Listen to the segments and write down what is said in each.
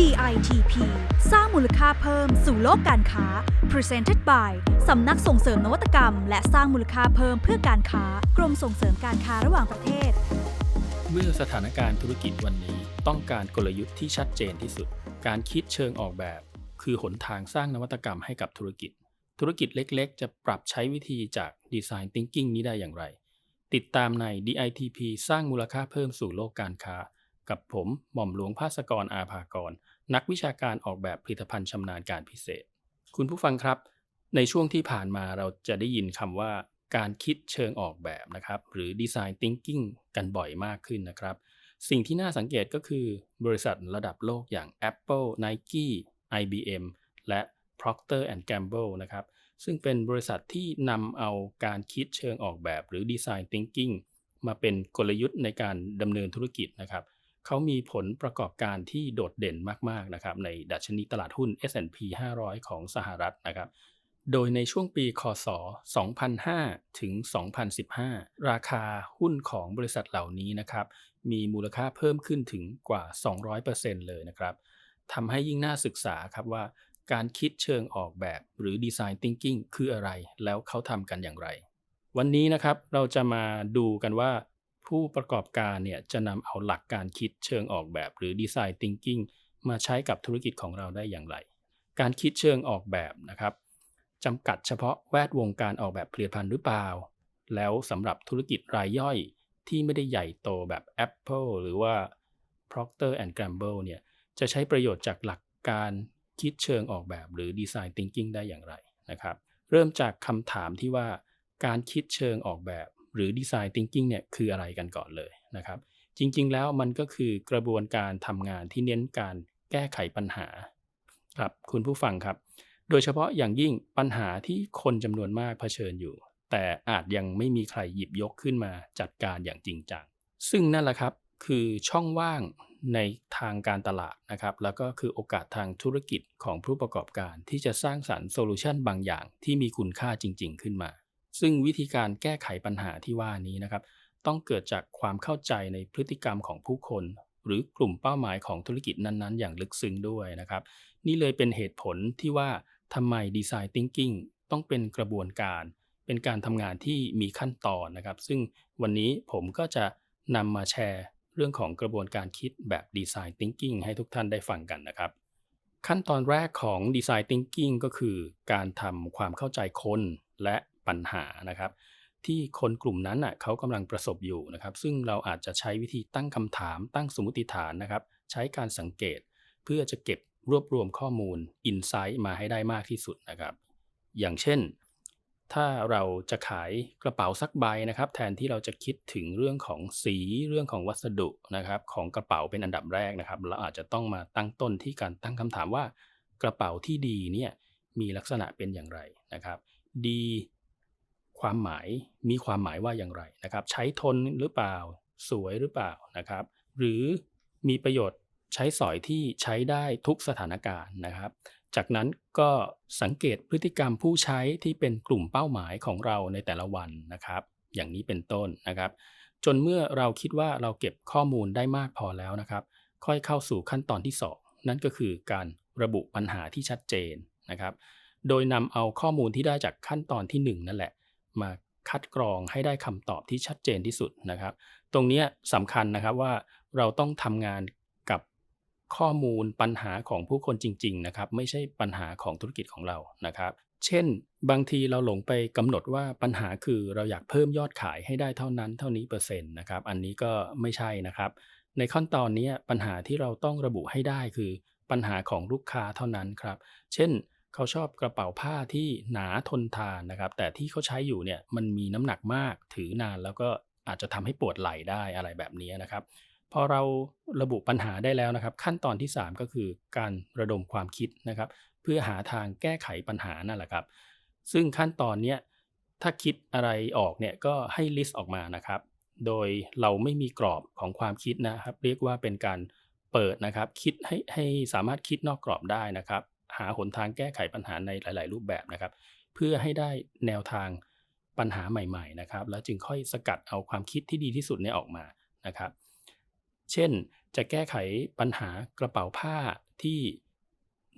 DITP สร้างมูลค่าเพิ่มสู่โลกการค้า Presented by สำนักส่งเสริมนวัตกรรม และสร้างมูลค่าเพิ่มเพื่อการค้ากรมส่งเสริมการค้าระหว่างประเทศ เมื่อสถานการณ์ธุรกิจวันนี้ต้องการกลยุทธ์ที่ชัดเจนที่สุด การคิดเชิงออกแบบ คือหนทางสร้างนวัตกรรมให้กับธุรกิจ ธุรกิจเล็กๆ จะปรับใช้วิธีจาก Design Thinking นี้ได้อย่างไร ติดตามใน DITP สร้างมูลค่าเพิ่มสู่โลกการค้า กับผมหม่อมหลวงภาสกรอาภากร นักวิชาการออกแบบผลิตภัณฑ์ชำนาญการพิเศษ คุณผู้ฟังครับ ในช่วงที่ผ่านมาเราจะได้ยินคำว่าการคิดเชิงออกแบบนะครับ หรือ Design Thinking กันบ่อยมากขึ้นนะครับ สิ่งที่น่าสังเกตก็คือบริษัทระดับโลกอย่าง Apple, Nike, IBM และ Procter Gamble นะครับ ซึ่งเป็นบริษัทที่นำเอาการคิดเชิงออกแบบ หรือ Design Thinking มาเป็นกลยุทธ์ในการดำเนินธุรกิจนะครับ เขามีผลประกอบการที่โดดเด่นมากๆนะครับในดัชนีตลาดหุ้น S&P 500 ของสหรัฐนะครับ โดยในช่วงปีคศ 2005 ถึง 2015 ราคาหุ้นของบริษัทเหล่านี้นะครับมีมูลค่าเพิ่มขึ้นถึงกว่า 200%เลยนะครับทำให้ยิ่งน่าศึกษาครับว่าการคิดเชิงออกแบบหรือ Design Thinking คืออะไร แล้วเขาทำกันอย่างไร วันนี้นะครับเราจะมาดูกันว่า ผู้ประกอบการเนี่ยจะนำเอาหลักการคิดเชิงออกแบบ หรือ Design Thinking มาใช้กับธุรกิจของเราได้อย่างไร การคิดเชิงออกแบบนะครับจำกัดเฉพาะแวดวงการออกแบบผลิตภัณฑ์หรือเปล่า แล้วสำหรับธุรกิจรายย่อยที่ไม่ได้ใหญ่โตแบบ Apple หรือว่า Procter Gamble เนี่ยจะใช้ประโยชน์จากหลักการคิดเชิงออกแบบหรือ Design Thinking ได้อย่างไรนะครับ เริ่มจากคำถามที่ว่าการคิดเชิงออกแบบ หรือ Design Thinking เนี่ยคืออะไรกันก่อนเลยนะครับ จริง ๆ แล้วมันก็คือกระบวนการทำงานที่เน้นการแก้ไขปัญหาครับคุณผู้ฟังครับ โดยเฉพาะอย่างยิ่งปัญหาที่คนจำนวนมากเผชิญอยู่ แต่อาจยังไม่มีใครหยิบยกขึ้นมาจัดการอย่างจริงจัง ซึ่งนั่นแหละครับคือช่องว่างในทางการตลาดนะครับ แล้วก็คือโอกาสทางธุรกิจของผู้ประกอบการที่จะสร้างสรรค์โซลูชันบางอย่างที่มีคุณค่าจริง ๆ ขึ้นมา ซึ่งวิธีการแก้ไขปัญหาที่ว่านี้นะครับ ต้องเกิดจากความเข้าใจในพฤติกรรมของผู้คน หรือกลุ่มเป้าหมายของธุรกิจนั้น ๆ อย่างลึกซึ้งด้วยนะครับ นี่เลยเป็นเหตุผลที่ว่าทำไม Design Thinking ต้องเป็นกระบวนการ เป็นการทำงานที่มีขั้นตอนนะครับ ซึ่งวันนี้ผมก็จะนำมาแชร์เรื่องของกระบวนการคิดแบบ Design Thinking ให้ทุกท่านได้ฟังกันนะครับ ขั้นตอนแรกของ Design Thinking ก็คือ การทำความเข้าใจคนและ ปัญหานะครับ ที่คนกลุ่มนั้นอะเขากำลังประสบอยู่นะครับ ซึ่งเราอาจจะใช้วิธีตั้งคำถามตั้งสมมติฐานนะครับ ใช้การสังเกตเพื่อจะเก็บรวบรวมข้อมูล Insight มาให้ได้มากที่สุดนะครับ อย่างเช่น ถ้าเราจะขายกระเป๋าสักใบนะครับ แทนที่เราจะคิดถึงเรื่องของสีเรื่องของวัสดุนะครับ ของกระเป๋าเป็นอันดับแรกนะครับเราอาจจะต้องมาตั้งต้นที่การตั้งคำถามว่ากระเป๋าที่ดีเนี่ยมีลักษณะเป็นอย่างไรนะครับ ดี ความหมายมีความหมายว่าอย่างไรนะครับ ใช้ทนหรือเปล่า สวยหรือเปล่านะครับ หรือมีประโยชน์ใช้สอยที่ใช้ได้ทุกสถานการณ์นะครับ จากนั้นก็สังเกตพฤติกรรมผู้ใช้ที่เป็นกลุ่มเป้าหมายของเราในแต่ละวันนะครับ อย่างนี้เป็นต้นนะครับ จนเมื่อเราคิดว่าเราเก็บข้อมูลได้มากพอแล้วนะครับ ค่อยเข้าสู่ขั้นตอนที่ 2 นั่นก็คือการระบุปัญหาที่ชัดเจนนะครับ โดยนำเอาข้อมูลที่ได้จากขั้นตอนที่ 1 นั่นแหละ มาคัดกรองให้ได้คำตอบที่ชัดเจนที่สุดนะครับ ตรงนี้สำคัญนะครับว่าเราต้องทำงานกับข้อมูลปัญหาของผู้คนจริง ๆ นะครับ ไม่ใช่ปัญหาของธุรกิจของเรานะครับ เช่น บางทีเราหลงไปกำหนดว่าปัญหาคือเราอยากเพิ่มยอดขายให้ได้เท่านั้นเท่านี้เปอร์เซ็นต์นะครับ อันนี้ก็ไม่ใช่นะครับ ในขั้นตอนนี้ปัญหาที่เราต้องระบุให้ได้คือปัญหาของลูกค้าเท่านั้นครับ เช่น เขาชอบกระเป๋าผ้าที่หนาทนทานนะครับ แต่ที่เขาใช้อยู่เนี่ยมันมีน้ำหนักมาก ถือนานแล้วก็อาจจะทำให้ปวดไหล่ได้อะไรแบบนี้นะครับ พอเราระบุปัญหาได้แล้วนะครับ ขั้นตอนที่ 3 ก็คือการระดมความคิดนะครับ เพื่อหาทางแก้ไขปัญหานั่นแหละครับ ซึ่งขั้นตอนเนี้ยถ้าคิดอะไรออกเนี่ยก็ให้ลิสต์ออกมานะครับ โดยเราไม่มีกรอบของความคิดนะครับ เรียกว่าเป็นการเปิดนะครับ คิดให้ให้สามารถคิดนอกกรอบได้นะครับ หาหนทางแก้ไขปัญหาในหลาย ๆ รูปแบบนะครับ เพื่อให้ได้แนวทางปัญหาใหม่ ๆ นะครับ แล้วจึงค่อยสกัดเอาความคิดที่ดีที่สุดเนี่ยออกมานะครับ เช่นจะแก้ไขปัญหากระเป๋าผ้าที่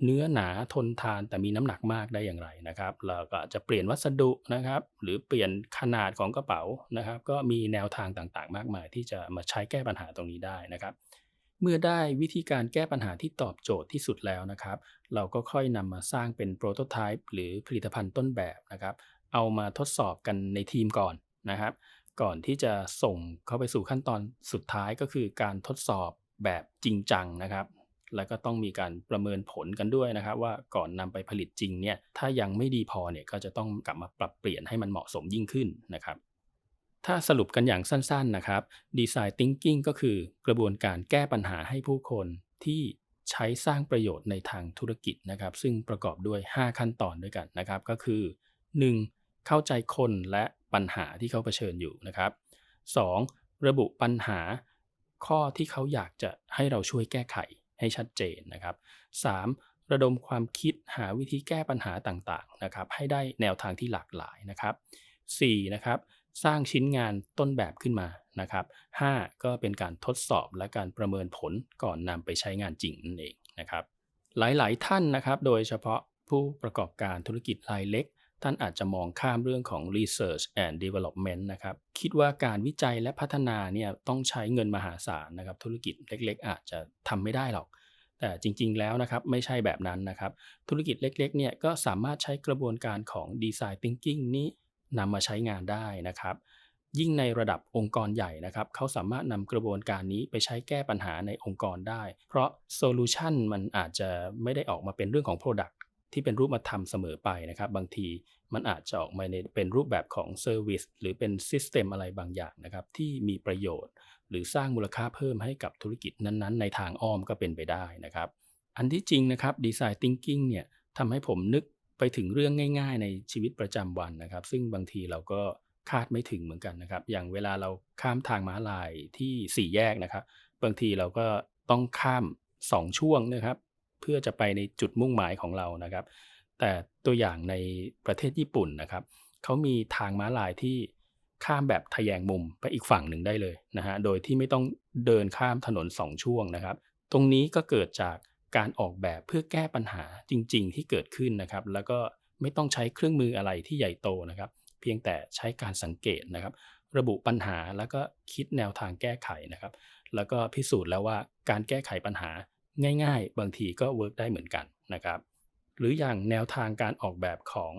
เนื้อหนาทนทานแต่มีน้ำหนักมากได้อย่างไรนะครับ เราก็จะเปลี่ยนวัสดุนะครับ หรือเปลี่ยนขนาดของกระเป๋านะครับ ก็มีแนวทางต่างๆ มากมายที่จะมาใช้แก้ปัญหาตรงนี้ได้นะครับ เมื่อได้วิธีการแก้ปัญหาที่ตอบโจทย์ที่สุดแล้วนะครับ เราก็ค่อยนำมาสร้างเป็นโปรโตไทป์หรือผลิตภัณฑ์ต้นแบบนะครับ เอามาทดสอบกันในทีมก่อนนะครับ ก่อนที่จะส่งเข้าไปสู่ขั้นตอนสุดท้ายก็คือการทดสอบแบบจริงจังนะครับ แล้วก็ต้องมีการประเมินผลกันด้วยนะครับ ว่าก่อนนำไปผลิตจริงเนี่ยถ้ายังไม่ดีพอเนี่ยก็จะต้องกลับมาปรับเปลี่ยนให้มันเหมาะสมยิ่งขึ้นนะครับ ถ้าสรุปกันอย่างสั้นๆนะครับ Design Thinking ก็คือกระบวนการแก้ปัญหาให้ผู้คนที่ใช้สร้างประโยชน์ในทางธุรกิจนะครับ ซึ่งประกอบด้วย 5 ขั้นตอนด้วยกันนะครับ ก็คือ 1. เข้าใจคนและปัญหาที่เขาเผชิญอยู่นะครับ 2. ระบุปัญหาข้อที่เขาอยากจะให้เราช่วยแก้ไขให้ชัดเจนนะครับ 3. ระดมความคิดหาวิธีแก้ปัญหาต่างๆนะครับ ให้ได้แนวทางที่หลากหลายนะครับ 4. นะครับ สร้างชิ้นงานต้นแบบขึ้นมานะครับ 5. ก็เป็นการทดสอบและการประเมินผลก่อนนำไปใช้งานจริงนั่นเองนะครับ หลายๆ ท่านนะครับ โดยเฉพาะผู้ประกอบการธุรกิจรายเล็ก ท่านอาจจะมองข้ามเรื่องของ research and development นะครับ คิดว่าการวิจัยและพัฒนาเนี่ยต้องใช้เงินมหาศาลนะครับ ธุรกิจเล็ก ๆ อาจจะทำไม่ได้หรอก แต่จริง ๆ แล้วนะครับไม่ใช่แบบนั้นนะครับ ธุรกิจเล็ก ๆ เนี่ยก็สามารถใช้กระบวนการของ design thinking นี้ นำมาใช้งานได้นะครับ ยิ่งในระดับองค์กรใหญ่นะครับเขาสามารถนำกระบวนการนี้ไปใช้แก้ปัญหาในองค์กรได้ เพราะโซลูชันมันอาจจะไม่ได้ออกมาเป็นเรื่องของ Product ที่เป็นรูปธรรมเสมอไปนะครับ บางทีมันอาจจะออกมาในเป็นรูปแบบของ Service หรือเป็น System อะไรบางอย่างนะครับ ที่มีประโยชน์ หรือสร้างมูลค่าเพิ่มให้กับธุรกิจนั้นๆ ในทางอ้อมก็เป็นไปได้นะครับ อันที่จริงนะครับ Design Thinking เนี่ยทำให้ผมนึก ไปถึงเรื่องง่าย ๆ ในชีวิตประจำวันนะครับ ซึ่งบางทีเราก็คาดไม่ถึงเหมือนกันนะครับ อย่างเวลาเราข้ามทางม้าลายที่สี่แยกนะครับ บางทีเราก็ต้องข้าม2ช่วงนะครับ เพื่อจะไปในจุดมุ่งหมายของเรานะครับ แต่ตัวอย่างในประเทศญี่ปุ่นนะครับเขามีทางม้าลายที่ข้ามแบบทะแยงมุมไปอีกฝั่งหนึ่งได้เลยนะฮะโดยที่ไม่ต้องเดินข้ามถนน2ช่วงนะครับ ตรงนี้ก็เกิดจาก การออกแบบเพื่อแก้ปัญหาจริง ๆ ที่เกิดขึ้นนะครับ แล้วก็ไม่ต้องใช้เครื่องมืออะไรที่ใหญ่โตนะครับ เพียงแต่ใช้การสังเกตนะครับ ระบุปัญหาแล้วก็คิดแนวทางแก้ไขนะครับ แล้วก็พิสูจน์แล้วว่าการแก้ไขปัญหาง่าย ๆ บางทีก็เวิร์กได้เหมือนกันนะครับ หรืออย่างแนวทางการออกแบบของ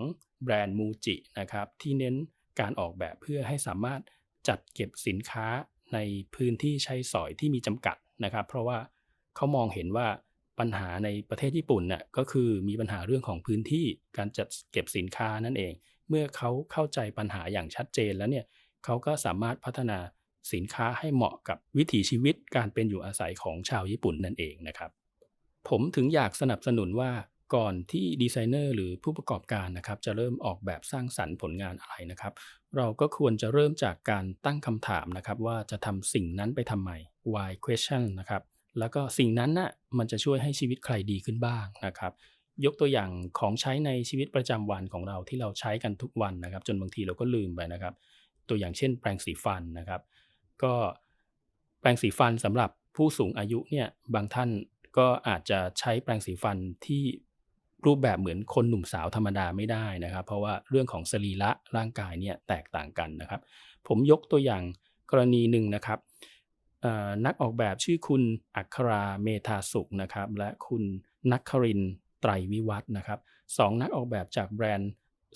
แบรนด์มูจินะครับที่เน้นการออกแบบเพื่อให้สามารถจัดเก็บสินค้าในพื้นที่ใช้สอยที่มีจำกัดนะครับ เพราะว่าเขามองเห็นว่า ปัญหาในประเทศญี่ปุ่นน่ะก็คือมีปัญหาเรื่องของพื้นที่การจัดเก็บสินค้านั่นเอง เมื่อเขาเข้าใจปัญหาอย่างชัดเจนแล้วเนี่ยเขาก็สามารถพัฒนาสินค้าให้เหมาะกับวิถีชีวิตการเป็นอยู่อาศัยของชาวญี่ปุ่นนั่นเองนะครับ ผมถึงอยากสนับสนุนว่าก่อนที่ดีไซเนอร์หรือผู้ประกอบการนะครับจะเริ่มออกแบบสร้างสรรค์ผลงานอะไรนะครับ เราก็ควรจะเริ่มจากการตั้งคำถามนะครับว่าจะทำสิ่งนั้นไปทำไม why question นะครับ แล้วก็สิ่งนั้นน่ะมันจะช่วยให้ชีวิตใครดีขึ้นบ้างนะครับ ยกตัวอย่างของใช้ในชีวิตประจำวันของเราที่เราใช้กันทุกวันนะครับ จนบางทีเราก็ลืมไปนะครับ ตัวอย่างเช่น แปรงสีฟันนะครับ ก็แปรงสีฟันสำหรับผู้สูงอายุเนี่ยบางท่านก็อาจจะใช้แปรงสีฟันที่รูปแบบเหมือนคนหนุ่มสาวธรรมดาไม่ได้นะครับ เพราะว่าเรื่องของสรีระร่างกายเนี่ยแตกต่างกันนะครับ ผมยกตัวอย่างกรณีหนึ่งนะครับ นักออกแบบชื่อคุณอัคราเมธาสุขนะครับและคุณนักครินไตรวิวัฒนะครับสองนักออกแบบจากแบรนด์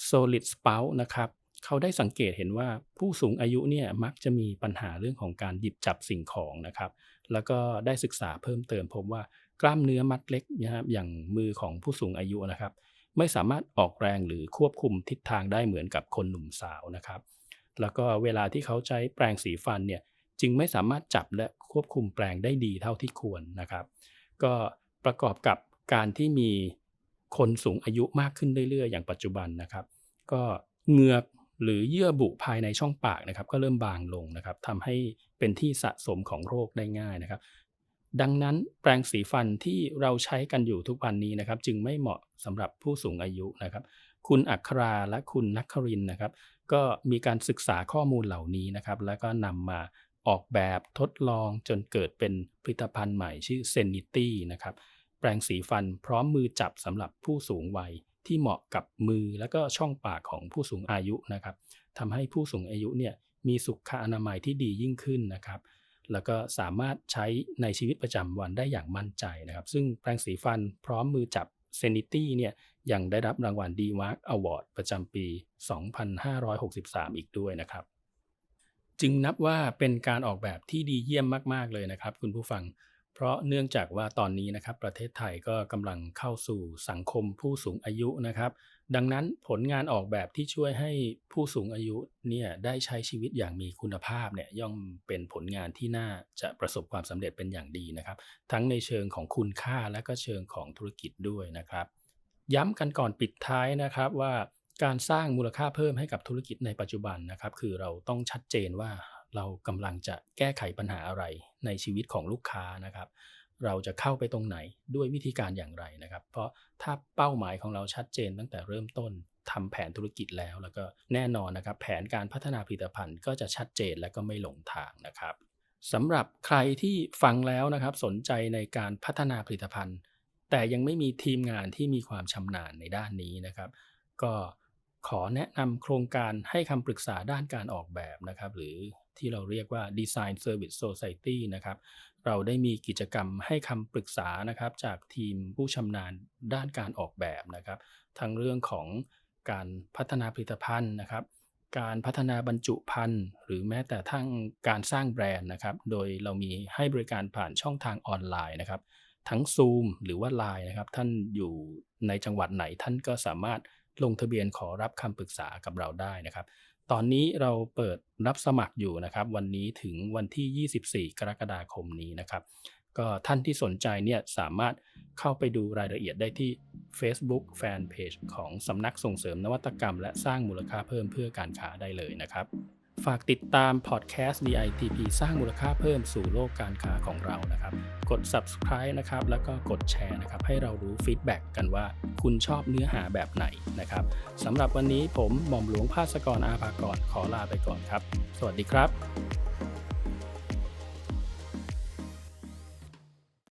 Solid Spout นะครับเขาได้สังเกตเห็นว่าผู้สูงอายุเนี่ยมักจะมีปัญหาเรื่องของการหยิบจับสิ่งของนะครับ แล้วก็ได้ศึกษาเพิ่มเติมพบว่ากล้ามเนื้อมัดเล็กนะครับอย่างมือของผู้สูงอายุนะครับ ไม่สามารถออกแรงหรือควบคุมทิศทางได้เหมือนกับคนหนุ่มสาวนะครับ แล้วก็เวลาที่เขาใช้แปรงสีฟันเนี่ย จึงไม่สามารถจับและควบคุมแปรงได้ดีเท่าที่ควรนะครับ ก็ประกอบกับการที่มีคนสูงอายุมากขึ้นเรื่อยๆ อย่างปัจจุบันนะครับ ก็เหงือกหรือเยื่อบุภายในช่องปากนะครับ ก็เริ่มบางลงนะครับทำให้เป็นที่สะสมของโรคได้ง่ายนะครับ ดังนั้นแปรงสีฟันที่เราใช้กันอยู่ทุกวันนี้นะครับ จึงไม่เหมาะสำหรับผู้สูงอายุนะครับ คุณอัคราและคุณนักครินนะครับ ก็มีการศึกษาข้อมูลเหล่านี้นะครับ แล้วก็นำมา ออกแบบทดลองจนเกิดเป็นผลิตภัณฑ์ใหม่ชื่อ Zenity นะครับแปรงสีฟันพร้อมมือจับสำหรับผู้สูงวัยที่เหมาะกับมือและก็ช่องปากของผู้สูงอายุนะครับทำให้ผู้สูงอายุเนี่ยมีสุขอนามัยที่ดียิ่งขึ้นนะครับ แล้วก็สามารถใช้ในชีวิตประจำวันได้อย่างมั่นใจนะครับ ซึ่งแปรงสีฟันพร้อมมือจับ Zenity เนี่ยยังได้รับรางวัล d m a r k Award ประจำปี 2563 อีกด้วยนะครับ จึงนับว่าเป็นการออกแบบที่ดีเยี่ยมมาก ๆ เลยนะครับ คุณผู้ฟัง เพราะเนื่องจากว่าตอนนี้นะครับ ประเทศไทยก็กำลังเข้าสู่สังคมผู้สูงอายุนะครับ ดังนั้นผลงานออกแบบที่ช่วยให้ผู้สูงอายุเนี่ยได้ใช้ชีวิตอย่างมีคุณภาพเนี่ยย่อมเป็นผลงานที่น่าจะประสบความสำเร็จเป็นอย่างดีนะครับ ทั้งในเชิงของคุณค่าและก็เชิงของธุรกิจด้วยนะครับย้ำกันก่อนปิดท้ายนะครับว่า การสร้างมูลค่าเพิ่มให้กับธุรกิจในปัจจุบันนะครับ คือเราต้องชัดเจนว่าเรากำลังจะแก้ไขปัญหาอะไรในชีวิตของลูกค้านะครับ เราจะเข้าไปตรงไหนด้วยวิธีการอย่างไรนะครับ เพราะถ้าเป้าหมายของเราชัดเจนตั้งแต่เริ่มต้นทำแผนธุรกิจแล้ว แล้วก็แน่นอนนะครับ แผนการพัฒนาผลิตภัณฑ์ก็จะชัดเจนและก็ไม่หลงทางนะครับสำหรับใครที่ฟังแล้วนะครับ สนใจในการพัฒนาผลิตภัณฑ์ แต่ยังไม่มีทีมงานที่มีความชำนาญในด้านนี้นะครับ ก็ ขอแนะนำโครงการให้คำปรึกษาด้านการออกแบบนะครับ หรือที่เราเรียกว่า Design Service Society นะครับ เราได้มีกิจกรรมให้คำปรึกษานะครับ จากทีมผู้ชำนาญด้านการออกแบบนะครับ ทั้งเรื่องของการพัฒนาผลิตภัณฑ์นะครับ การพัฒนาบรรจุภัณฑ์หรือแม้แต่ทั้งการสร้างแบรนด์นะครับ โดยเรามีให้บริการผ่านช่องทางออนไลน์นะครับ ทั้ง Zoom หรือว่า Line นะครับ ท่านอยู่ในจังหวัดไหนท่านก็สามารถ ลงทะเบียนขอรับคำปรึกษากับเราได้นะครับ ตอนนี้เราเปิดรับสมัครอยู่นะครับ วันนี้ถึงวันที่ 24 กรกฎาคมนี้นะครับ ก็ท่านที่สนใจเนี่ยสามารถเข้าไปดูรายละเอียดได้ที่ Facebook Fanpage ของสำนักส่งเสริมนวัตกรรม และสร้างมูลค่าเพิ่มเพื่อการค้าได้เลยนะครับ ฝากติดตามพอดแคสต์ DITP สร้างมูลค่าเพิ่มสู่โลกการค้าของเรานะครับ กด subscribe นะครับ แล้วก็กดแชร์นะครับ ให้เรารู้ฟีดแบ็กกันว่าคุณชอบเนื้อหาแบบไหนนะครับสำหรับวันนี้ผมหม่อมหลวงภาสกรอาภากรขอลาไปก่อนครับ สวัสดีครับ